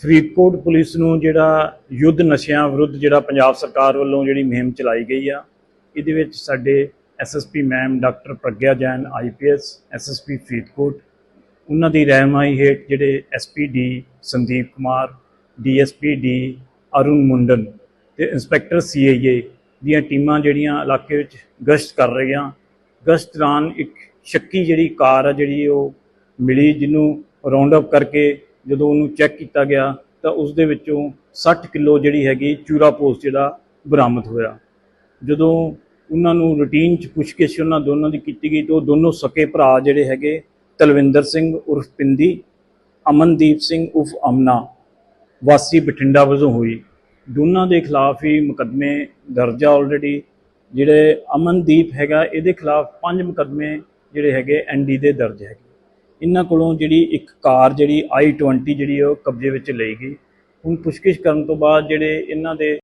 Faridkot police ਨੂੰ ਜਿਹੜਾ ਯੁੱਧ ਨਸ਼ਿਆਂ ਵਿਰੁੱਧ ਜਿਹੜਾ ਪੰਜਾਬ ਸਰਕਾਰ ਵੱਲੋਂ ਜਿਹੜੀ ਮੁਹਿੰਮ ਚਲਾਈ ਗਈ ਆ, ਇਹਦੇ ਵਿੱਚ ਸਾਡੇ SSP ma'am doctor Pragya Jain IPS SSP Faridkot, ਉਹਨਾਂ ਦੀ ਰਹਿਨਮਾਈ ਹੇਠ ਜਿਹੜੇ SPD Sandeep Kumar DSP D Arun Mundan ਤੇ ਇੰਸਪੈਕਟਰ ਸੀਆਈਏ ਦੀਆਂ ਟੀਮਾਂ ਜਿਹੜੀਆਂ ਇਲਾਕੇ ਵਿੱਚ ਗਸ਼ਤ ਕਰ ਰਹੀਆਂ। ਗਸ਼ਤ ਦੌਰਾਨ ਇੱਕ ਸ਼ੱਕੀ ਜਿਹੜੀ ਕਾਰ ਆ ਜਿਹੜੀ ਉਹ ਮਿਲੀ, ਜਿਹਨੂੰ ਰਾਉਂਡ ਅਪ ਕਰਕੇ ਜਦੋਂ ਉਹਨੂੰ ਚੈੱਕ ਕੀਤਾ ਗਿਆ ਤਾਂ ਉਸ ਦੇ ਵਿੱਚੋਂ 60 ਕਿਲੋ ਜਿਹੜੀ ਹੈਗੀ ਚੂਰਾ ਪੋਸਟ ਜਿਹੜਾ ਬਰਾਮਦ ਹੋਇਆ। ਜਦੋਂ ਉਹਨਾਂ ਨੂੰ ਰੂਟੀਨ ਚ ਪੁੱਛਗਿੱਛ ਉਹਨਾਂ ਦੋਨਾਂ ਦੀ ਕੀਤੀ ਗਈ ਤਾਂ ਉਹ ਦੋਨੋਂ ਸਕੇ ਭਰਾ ਜਿਹੜੇ ਹੈਗੇ ਤਲਵਿੰਦਰ ਸਿੰਘ ਉਰਫ ਪਿੰਦੀ, ਅਮਨਦੀਪ ਸਿੰਘ ਉਰਫ ਅਮਨਾ, ਵਾਸੀ ਬਠਿੰਡਾ ਵਜੋਂ ਹੋਈ। ਦੋਨਾਂ ਦੇ ਖਿਲਾਫ ਹੀ ਮੁਕੱਦਮੇ ਦਰਜ ਆ ਆਲਰੇਡੀ ਜਿਹੜੇ ਅਮਨਦੀਪ ਹੈਗਾ, ਇਹਦੇ ਖਿਲਾਫ ਪੰਜ ਮੁਕੱਦਮੇ ਜਿਹੜੇ ਹੈਗੇ ਐਨਡੀ ਦੇ ਦਰਜ ਹੈਗੇ। ਇਹਨਾਂ ਕੋਲੋਂ ਜਿਹੜੀ ਇੱਕ ਕਾਰ ਜਿਹੜੀ i20 ਜਿਹੜੀ ਉਹ ਕਬਜ਼ੇ ਵਿੱਚ ਲਈ ਗਈ। ਹੁਣ ਪੁੱਛਗਿੱਛ ਕਰਨ ਤੋਂ ਬਾਅਦ ਜਿਹੜੇ ਇਹਨਾਂ ਦੇ